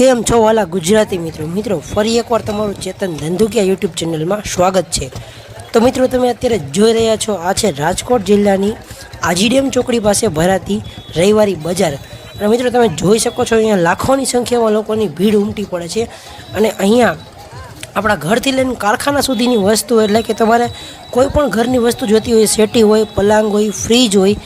કેમ છો વાલા ગુજરાતી મિત્રો? મિત્રો, ફરી એકવાર તમારું ચેતન ધંધુકિયા યુટ્યુબ ચેનલમાં સ્વાગત છે. તો મિત્રો, તમે અત્યારે જોઈ રહ્યા છો, આ છે રાજકોટ જિલ્લાની આજીડેમ ચોકડી પાસે ભરાતી રવિવારી બજાર. અને મિત્રો, તમે જોઈ શકો છો, અહીંયા લાખોની સંખ્યામાં લોકોની ભીડ ઉમટી પડે છે. અને અહીંયા આપણા ઘરથી લઈને કારખાના સુધીની વસ્તુ, એટલે કે તમારે કોઈ પણ ઘરની વસ્તુ જોતી હોય, સેટી હોય, પલાંગ હોય, ફ્રીજ હોય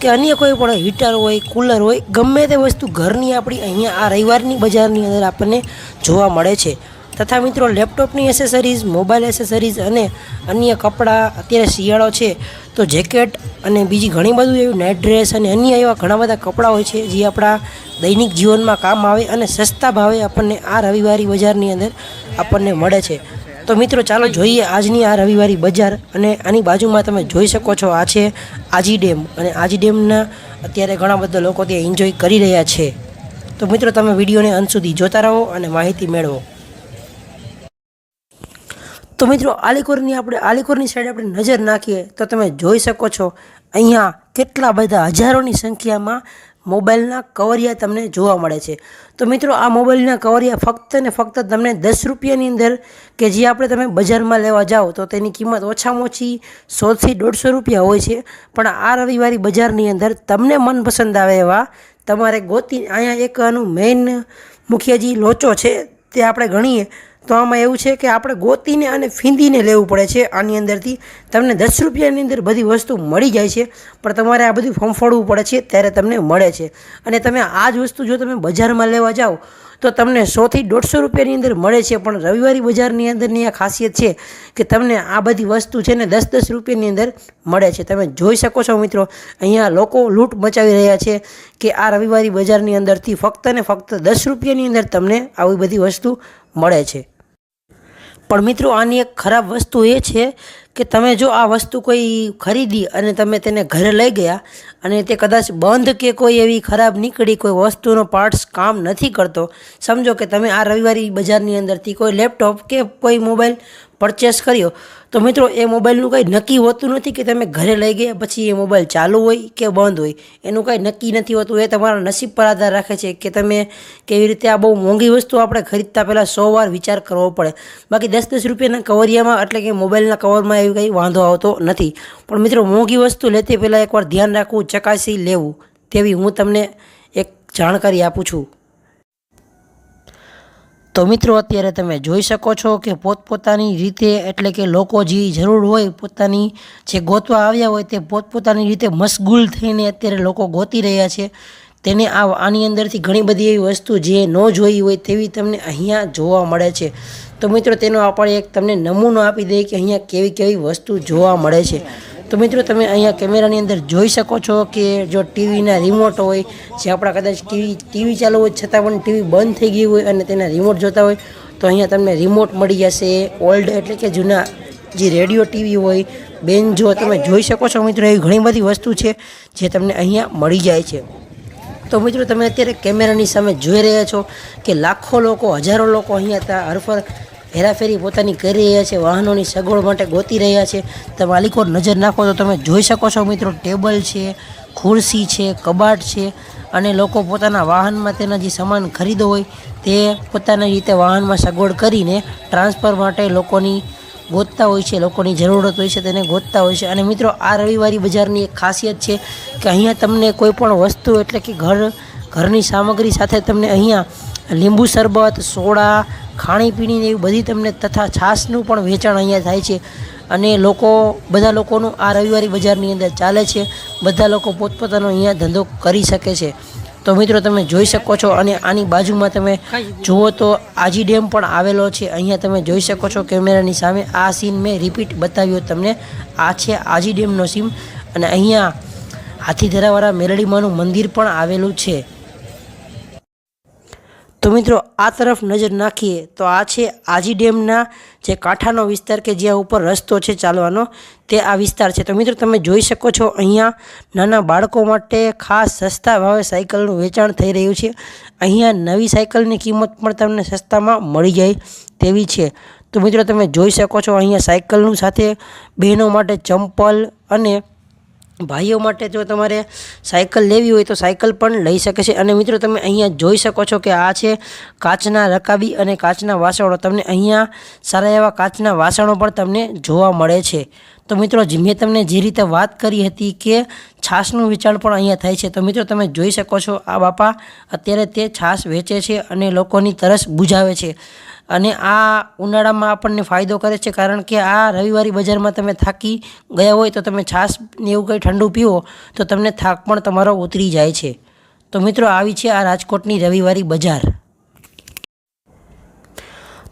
કે અન્ય કોઈ પણ હીટર હોય કુલર હોય, ગમે તે વસ્તુ ઘરની આપણી અહીંયા આ રવિવારની બજારની અંદર આપણને જોવા મળે છે. તથા મિત્રો, લેપટોપની એસેસરીઝ મોબાઈલ એસેસરીઝ અને અન્ય કપડાં, અત્યારે શિયાળો છે, તો જેકેટ અને બીજી ઘણી બધું એવું નાઇટ ડ્રેસ અને અન્ય એવા ઘણા બધા કપડાં હોય છે, જે આપણા દૈનિક જીવનમાં કામ આવે અને સસ્તા ભાવે આપણને આ રવિવારી બજારની અંદર આપણને મળે છે. તો મિત્રો, ચાલો જોઈએ આજની આ રવિવારી બજાર અને આની બાજુમાં તમે જોઈ શકો છો, આ છે આજી ડેમ અને આજી ડેમના અત્યારે ઘણા બધા લોકો ત્યાં એન્જોય કરી રહ્યા છે. તો મિત્રો, તમે વિડીયોને અંત સુધી જોતા રહો અને માહિતી મેળવો. તો મિત્રો, આલીકોરની આપણે, આલીકોરની સાઈડ આપણે નજર નાખીએ તો તમે જોઈ શકો છો, અહીંયા કેટલા બધા હજારોની સંખ્યામાં મોબાઈલના કવરિયા તમને જોવા મળે છે. તો મિત્રો, આ મોબાઈલના કવરિયા ફક્ત ને ફક્ત તમને દસ રૂપિયાની અંદર કે જે આપણે તમે બજારમાં લેવા જાઓ, તો તેની કિંમત ઓછામાં ઓછી સોથી દોઢસો રૂપિયા હોય છે. પણ આ રવિવારી બજારની અંદર તમને મનપસંદ આવે એવા તમારે ગોતી, અહીંયા એક આનું મેઇન મુખ્ય જે લોચો છે, તે આપણે ગણીએ. તો આમાં એવું છે કે આપણે ગોતીને અને ફીંદીને લેવું પડે છે. આની અંદરથી તમને દસ રૂપિયાની અંદર બધી વસ્તુ મળી જાય છે. પણ તમારે આ બધું ફંફોડવું પડે છે ત્યારે તમને મળે છે. અને તમે આ જ વસ્તુ જો તમે બજારમાં લેવા જાઓ, તો તમને સોથી દોઢસો રૂપિયાની અંદર મળે છે. પણ રવિવારી બજારની અંદરની આ ખાસિયત છે કે તમને આ બધી વસ્તુ છે ને દસ દસ રૂપિયાની અંદર મળે છે. તમે જોઈ શકો છો મિત્રો, અહીંયા લોકો લૂંટ મચાવી રહ્યા છે કે આ રવિવારી બજારની અંદરથી ફક્ત ને ફક્ત દસ રૂપિયાની અંદર તમને આવી બધી વસ્તુ મળે છે. પણ મિત્રો, આની એક ખરાબ વસ્તુ એ છે કે તમે જો આ વસ્તુ કોઈ ખરીદી અને તમે તેને ઘરે લઈ ગયા અને તે કદાચ બંધ કે કોઈ એવી ખરાબ નીકળી, કોઈ વસ્તુનો પાર્ટ્સ કામ નથી કરતો, સમજો કે તમે આ રવિવારી બજારની અંદરથી કોઈ લેપટોપ કે કોઈ મોબાઈલ પરચેસ કર્યો, તો મિત્રો એ મોબાઈલનું કંઈ નક્કી હોતું નથી કે તમે ઘરે લઈ ગયા પછી એ મોબાઈલ ચાલુ હોય કે બંધ હોય. એનું કાંઈ નક્કી નથી હોતું. એ તમારા નસીબ પર આધાર રાખે છે કે તમે કેવી રીતે આ બહુ મોંઘી વસ્તુ આપણે ખરીદતા પહેલાં સો વાર વિચાર કરવો પડે. બાકી દસ દસ રૂપિયાના કવરિયામાં એટલે કે મોબાઈલના કવરમાં એવી કંઈ વાંધો આવતો નથી. પણ મિત્રો મોંઘી વસ્તુ લેતી પહેલાં એકવાર ધ્યાન રાખવું, ચકાસી લેવું તેવી હું તમને એક જાણકારી આપું છું. તો મિત્રો, અત્યારે તમે જોઈ શકો છો કે પોતપોતાની રીતે, એટલે કે લોકો જે જરૂર હોય પોતાની જે ગોતવા આવ્યા હોય તે પોતપોતાની રીતે મશગુલ થઈને અત્યારે લોકો ગોતી રહ્યા છે. તેને આ આની અંદરથી ઘણી બધી એવી વસ્તુ જે ન જોઈ હોય તેવી તમને અહીંયા જોવા મળે છે. તો મિત્રો, તેનો આપણે એક તમને નમૂનો આપી દઈએ કે અહીંયા કેવી કેવી વસ્તુ જોવા મળે છે. તો મિત્રો, તમે અહીંયા કેમેરાની અંદર જોઈ શકો છો કે જો ટીવીના રિમોટ હોય, જે આપણા કદાચ ટીવી ટીવી ચાલુ હોય, છતાં પણ ટીવી બંધ થઈ ગઈ હોય અને તેના રિમોટ જોતા હોય, તો અહીંયા તમને રિમોટ મળી જશે. ઓલ્ડ એટલે કે જૂના જે રેડિયો ટીવી હોય, બેન, જો તમે જોઈ શકો છો મિત્રો, એવી ઘણી બધી વસ્તુ છે જે તમને અહીંયા મળી જાય છે. તો મિત્રો, તમે અત્યારે કેમેરાની સામે જોઈ રહ્યા છો કે લાખો લોકો, હજારો લોકો અહીંયા ત્યાં હરફર હેરાફેરી પોતાની કરી રહ્યા છે, વાહનોની સગવડ માટે ગોતી રહ્યા છે. તમે માલિકો નજર નાખો તો તમે જોઈ શકો છો મિત્રો, ટેબલ છે, ખુરશી છે, કબાટ છે અને લોકો પોતાના વાહનમાં તેના જે સામાન ખરીદો હોય તે પોતાની રીતે વાહનમાં સગવડ કરીને ટ્રાન્સફર માટે લોકોની ગોતતા હોય છે, લોકોની જરૂરત હોય છે તેને ગોતતા હોય છે. અને મિત્રો, આ રવિવારી બજારની એક ખાસિયત છે કે અહીંયા તમને કોઈ પણ વસ્તુ એટલે કે ઘર, ઘરની સામગ્રી સાથે તમને અહીંયા લીંબુ શરબત, સોડા ખાણીપીણી એવી બધી તમને તથા છાશનું પણ વેચાણ અહીંયા થાય છે. અને લોકો બધા લોકોનું આ રવિવારી બજારની અંદર ચાલે છે. બધા લોકો પોતપોતાનો અહીંયા ધંધો કરી શકે છે. તો મિત્રો તમે જોઈ શકો છો અને આની બાજુમાં તમે જુઓ તો આજી ડેમ પણ આવેલો છે. અહીંયા તમે જોઈ શકો છો કેમેરાની સામે. આ સીન મેં રિપીટ બતાવ્યો તમને. આ છે આજી ડેમનો સીન. અને અહીંયા હાથીધરાવાળા મેરડીમાનું મંદિર પણ આવેલું છે. તો મિત્રો, આ તરફ નજર નાખીએ તો આ છે આજી ડેમના જે કાંઠાનો વિસ્તાર કે જ્યાં ઉપર રસ્તો છે ચાલવાનો, તે આ વિસ્તાર છે. તો મિત્રો, તમે જોઈ શકો છો અહીંયા નાના બાળકો માટે ખાસ સસ્તા ભાવે સાયકલનું વેચાણ થઈ રહ્યું છે. અહીંયા નવી સાયકલની કિંમત પણ તમને સસ્તામાં મળી જાય તેવી છે. તો મિત્રો, તમે જોઈ શકો છો અહીંયા સાયકલનું સાથે બહેનો માટે ચંપલ અને ભાઈઓ માટે જો તમારે સાયકલ લેવી હોય તો સાયકલ પણ લઈ શકે છે. અને મિત્રો, તમે અહીંયા જોઈ શકો છો કે આ છે કાચના રકાબી અને કાચના વાસણો. તમને અહીંયા સારા એવા કાચના વાસણો પણ તમને જોવા મળે છે. તો મિત્રો મેં તમને જે રીતે વાત કરી હતી કે છાશનું વેચાણ પણ અહીંયા થાય છે, તો મિત્રો તમે જોઈ શકો છો, આ બાપા અત્યારે તે છાશ વેચે છે અને લોકોની તરસ બુઝાવે છે. અને આ ઉનાળામાં આપણને ફાયદો કરે છે, કારણ કે આ રવિવારી બજારમાં તમે થાકી ગયા હોય તો તમે છાશ ને એવું કંઈ ઠંડુ પીવો, તો તમને થાક પણ તમારો ઉતરી જાય છે. તો મિત્રો, આવી છે આ રાજકોટની રવિવારી બજાર.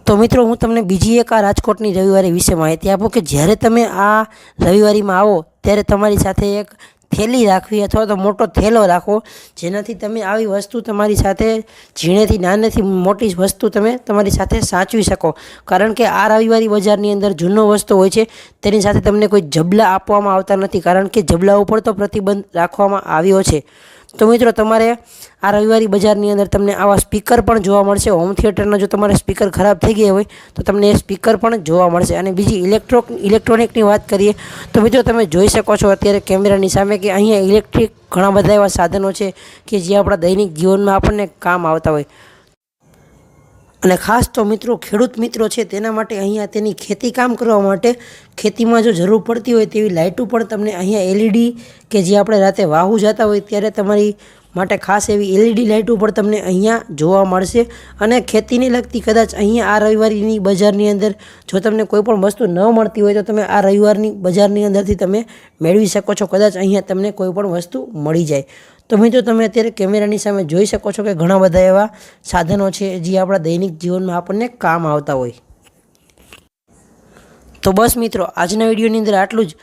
તો મિત્રો, હું તમને બીજી એક આ રાજકોટની રવિવારી વિશે માહિતી આપું કે જ્યારે તમે આ રવિવારીમાં આવો, ત્યારે તમારી સાથે એક થેલી રાખવી અથવા તો મોટો થેલો રાખો જેનાથી તમે આવી વસ્તુ તમારી સાથે ઝીણેથી નાનેથી મોટી વસ્તુ તમે તમારી સાથે સાચવી શકો. કારણ કે આ રવિવારી બજારની અંદર જૂનો વસ્તુ હોય છે, તેની સાથે તમને કોઈ જબલા આપવામાં આવતા નથી, કારણ કે જબલા ઉપર તો પ્રતિબંધ રાખવામાં આવ્યો છે. તો મિત્રો તમારે આ રવિવારી બજારની અંદર તમને આવા સ્પીકર પણ જોવા મળશે. હોમ થિયેટરના જો તમારે સ્પીકર ખરાબ થઈ ગયા હોય, તો તમને એ સ્પીકર પણ જોવા મળશે. અને બીજી ઇલેક્ટ્રો ઇલેક્ટ્રોનિકની વાત કરીએ, તો મિત્રો તમે જોઈ શકો છો અત્યારે કેમેરાની સામે કે અહીંયા ઇલેક્ટ્રિક ઘણા બધા એવા સાધનો છે કે જે આપણા દૈનિક જીવનમાં આપણને કામ આવતા હોય. અને ખાસ તો મિત્રો ખેડૂત મિત્રો છે તેના માટે અહીંયા તેની ખેતી કામ કરવા માટે ખેતીમાં જો જરૂર પડતી હોય તેવી લાઇટો પણ તમને અહીંયા એલઈડી કે જે આપણે રાતે વાહુ જતા હોય ત્યારે તમારી માટે ખાસ એવી એલઈડી લાઇટો પણ તમને અહીંયા જોવા મળશે. અને ખેતીને લગતી કદાચ અહીંયા આ રવિવારની બજારની અંદર જો તમને કોઈ પણ વસ્તુ ન મળતી હોય તો તમે આ રવિવારની બજારની અંદરથી તમે મેળવી શકો છો. કદાચ અહીંયા તમને કોઈ પણ વસ્તુ મળી જાય. તો મિત્રો, તમે અત્યારે કેમેરાની સામે જોઈ શકો છો કે ઘણા બધા એવા સાધનો છે જે આપણા દૈનિક જીવનમાં આપણને કામ આવતા હોય. તો બસ મિત્રો, આજના વિડીયોની અંદર આટલું જ.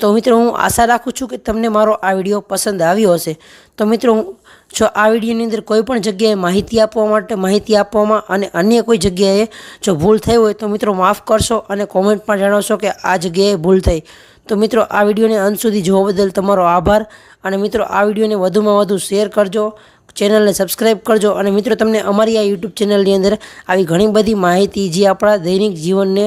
તો મિત્રો, હું આશા રાખું છું કે તમને મારો આ વીડિયો પસંદ આવ્યો હશે. તો મિત્રો, હું જો આ વિડીયોની અંદર કોઈ પણ જગ્યાએ માહિતી આપવા માટે માહિતી આપવામાં અને અન્ય કોઈ જગ્યાએ જો ભૂલ થઈ હોય તો મિત્રો માફ કરશો અને કોમેન્ટમાં જણાવશો કે આ જગ્યાએ ભૂલ થઈ. તો મિત્રો આ વિડીયોને અંત સુધી જોવા બદલ તમારો આભાર અને મિત્રો આ વિડીયોને વધુમાં વધુ શેર કરજો, ચેનલને સબસ્ક્રાઈબ કરજો અને મિત્રો તમને અમારી આ યુટ્યુબ ચેનલની અંદર આવી ઘણી બધી માહિતી જે આપણા દૈનિક જીવનને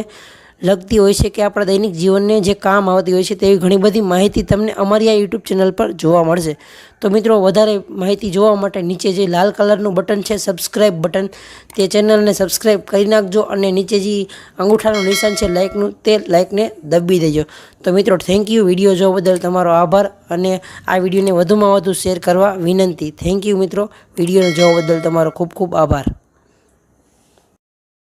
લગતી હોય છે કે આપણા દૈનિક જીવનને જે કામ આવતી હોય છે તેવી ઘણી બધી માહિતી તમને અમારી આ યુટ્યુબ ચેનલ પર જોવા મળશે. તો મિત્રો, વધારે માહિતી જોવા માટે નીચે જે લાલ કલરનું બટન છે સબસ્ક્રાઈબ બટન, તે ચેનલને સબસ્ક્રાઈબ કરી નાખજો અને નીચે જે અંગૂઠાનું નિશાન છે લાઇકનું તે લાઇકને દબી દેજો. તો મિત્રો થેન્ક યુ વીડિયો જોવા બદલ તમારો આભાર અને આ વિડીયોને વધુમાં વધુ શેર કરવા વિનંતી. થેન્ક યુ મિત્રો વિડીયોને જોવા બદલ તમારો ખૂબ ખૂબ આભાર.